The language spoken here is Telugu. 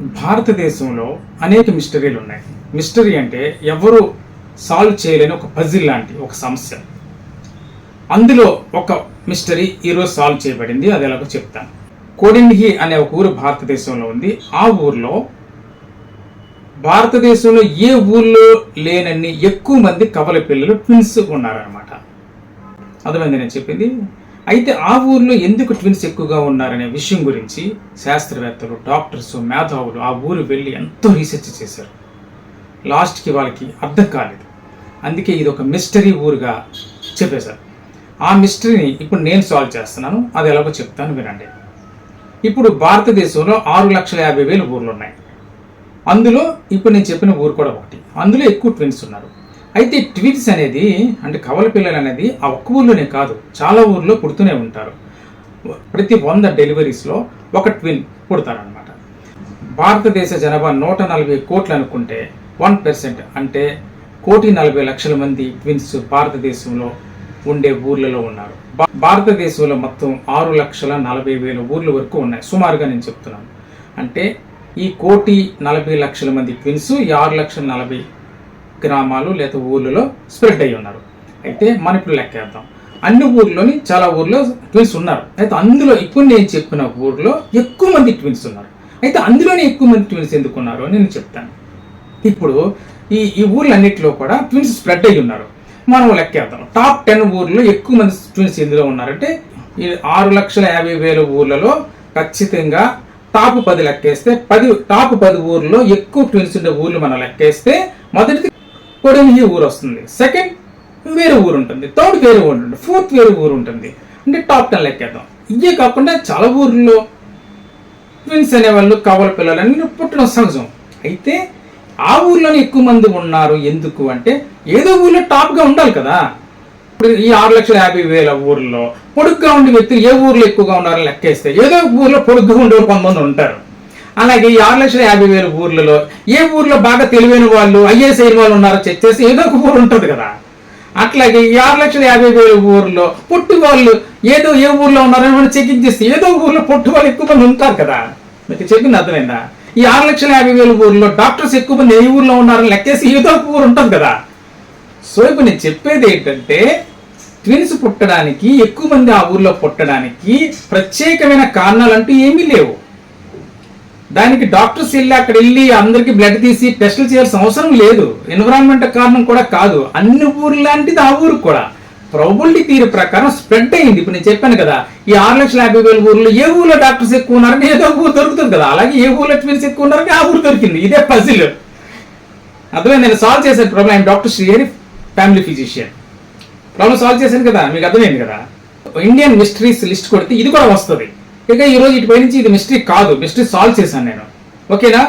భారతదేశంలో అనేక మిస్టరీలు ఉన్నాయి. మిస్టరీ అంటే ఎవరు సాల్వ్ చేయలేని ఒక పజిల్ లాంటి ఒక సమస్య. అందులో ఒక మిస్టరీ ఈరోజు సాల్వ్ చేయబడింది అది ఎలాగో చెప్తాను. కోడిండిహి అనే ఒక ఊరు భారతదేశంలో ఉంది. ఆ ఊర్లో భారతదేశంలో ఏ ఊర్లో లేనన్ని ఎక్కువ మంది కవల పిల్లలు ట్విన్స్ ఉన్నారనమాట అర్థమైంది నేను చెప్పింది? అయితే ఆ ఊర్లో ఎందుకు ట్విన్స్ ఎక్కువగా ఉన్నారనే విషయం గురించి శాస్త్రవేత్తలు డాక్టర్స్ మేధావులు ఆ ఊరు వెళ్ళి ఎంతో రీసెర్చ్ చేశారు. లాస్ట్కి వాళ్ళకి అర్థం కాలేదు. అందుకే ఇది ఒక మిస్టరీ ఊరుగా చెప్పేశారు. ఆ మిస్టరీని ఇప్పుడు నేను సాల్వ్ చేస్తున్నాను. అది ఎలాగో చెప్తాను వినండి. ఇప్పుడు భారతదేశంలో ఆరు లక్షల యాభై వేల ఊర్లు ఉన్నాయి అందులో ఇప్పుడు నేను చెప్పిన ఊరు కూడా ఒకటి. అందులో ఎక్కువ ట్విన్స్ ఉన్నారు. అయితే ట్వీట్స్ అనేది అంటే కవల పిల్లలు అనేది ఆ ఒక్క ఊర్లోనే కాదు చాలా ఊర్లో పుడుతూనే ఉంటారు. ప్రతి వంద డెలివరీస్లో ఒక ట్విన్ పుడతారనమాట భారతదేశ జనాభా నూట నలభై కోట్లు అనుకుంటే వన్ పర్సెంట్ అంటే కోటి నలభై లక్షల మంది ట్విన్స్ భారతదేశంలో ఉండే ఊర్లలో ఉన్నారు. భారతదేశంలో మొత్తం ఆరు లక్షల నలభై వేల ఊర్ల వరకు ఉన్నాయి. సుమారుగా నేను చెప్తున్నాను. అంటే ఈ కోటి నలభై లక్షల మంది ట్విన్స్ ఈ ఆరు లక్షల నలభై గ్రామాలు లేదా ఊర్లలో స్ప్రెడ్ అయి ఉన్నారు. అయితే మనం ఇప్పుడు లెక్కేద్దాం అన్ని ఊర్లోని చాలా ఊర్లో ట్విన్స్ ఉన్నారు. అయితే అందులో ఇప్పుడు నేను చెప్పిన ఊర్లో ఎక్కువ మంది ట్విన్స్ ఉన్నారు. అయితే అందులోనే ఎక్కువ మంది ట్విన్స్ ఎందుకు ఉన్నారు అని నేను చెప్తాను. ఇప్పుడు ఈ ఈ ఊర్లన్నిటిలో కూడా ట్విన్స్ స్ప్రెడ్ అయి ఉన్నారు. మనం లెక్కేద్దాం టాప్ టెన్ ఊర్లో ఎక్కువ మంది ట్విన్స్ ఎందులో ఉన్నారంటే ఈ ఆరు లక్షల యాభై వేల ఊర్లలో ఖచ్చితంగా టాప్ పది లెక్కేస్తే పది టాప్ పది ఊర్లో ఎక్కువ ట్విన్స్ ఉండే ఊర్లు మనం లెక్కేస్తే మొదటిది కొడలి ఊరు వస్తుంది. సెకండ్ వేరే ఊరు ఉంటుంది. థర్డ్ వేరే ఊరు ఉంటుంది. ఫోర్త్ వేరే ఊరు ఉంటుంది. అంటే టాప్ టెన్ లెక్కేద్దాం. ఇవే కాకుండా చాలా ఊర్లో ట్విన్స్ అనేవాళ్ళు కవల పిల్లలు అని పుట్టడం సహజం. అయితే ఆ ఊర్లోనే ఎక్కువ మంది ఉన్నారు. ఎందుకు అంటే ఏదో ఊర్లో టాప్గా ఉండాలి కదా. ఇప్పుడు ఈ ఆరు లక్షల యాభై వేల ఊర్లో పొడుగ్గా ఉండే వ్యక్తులు ఏ ఊర్లో ఎక్కువగా ఉన్నారో లెక్కేస్తే ఏదో ఊర్లో పొడుగ్గా ఉండే కొంతమంది ఉంటారు. అలాగే ఈ ఆరు లక్షల యాభై వేల ఊర్లలో ఏ ఊర్లో బాగా తెలివైన వాళ్ళు ఐఏఎస్ అయిన వాళ్ళు ఉన్నారో చెక్ చేసి ఏదో ఒక ఊరు ఉంటుంది కదా. అట్లాగే ఈ ఆరు లక్షల యాభై వేల ఊర్లో పొట్టు వాళ్ళు ఏదో ఏ ఊర్లో ఉన్నారని మనం చెకింగ్ చేస్తే ఏదో ఒక ఊర్లో పొట్టు వాళ్ళు ఎక్కువ మంది ఉంటారు కదా. మీకు చెప్పింది అర్థమైందా? ఈ ఆరు లక్షల యాభై వేల ఊర్లో డాక్టర్స్ ఎక్కువ మంది ఏ ఊర్లో ఉన్నారని లెక్కేసి ఏదో ఒక ఊరు ఉంటుంది కదా. సో ఇప్పుడు నేను చెప్పేది ఏంటంటే ట్విన్స్ పుట్టడానికి ఎక్కువ మంది ఆ ఊర్లో పుట్టడానికి ప్రత్యేకమైన కారణాలు అంటూ ఏమీ లేవు. దానికి డాక్టర్స్ వెళ్ళి అక్కడ వెళ్ళి అందరికి బ్లడ్ తీసి టెస్టులు చేయాల్సిన అవసరం లేదు. ఎన్విరాన్మెంట్ కారణం కూడా కాదు. అన్ని ఊరు లాంటిది ఆ ఊరు కూడా. ప్రాబిలిటీ తీరు ప్రకారం స్ప్రెడ్ అయింది. ఇప్పుడు నేను చెప్పాను కదా ఈ ఆరు లక్షల యాభై వేల ఊర్లో ఏ ఊర్లో డాక్టర్స్ ఎక్కువ ఉన్నారని ఏదో ఊరు దొరుకుతుంది కదా. అలాగే ఏ ఊర్లో ట్విన్స్ ఎక్కువ ఉన్నారని ఆ ఊరు దొరికింది. ఇదే పజిల్ అర్థమైంది? నేను సాల్వ్ చేశాను. Problem I'm doctor Srihari family physician problem solve చేశాను కదా. మీకు అర్థమైంది కదా? ఇండియన్ మిస్టరీస్ లిస్ట్ కొడితే ఇది కూడా వస్తుంది. ఇక ఈ రోజు ఇటుపై నుంచి ఇది మిస్టరీ కాదు. మిస్టరీ సాల్వ్ చేశాను నేను. ఓకేనా?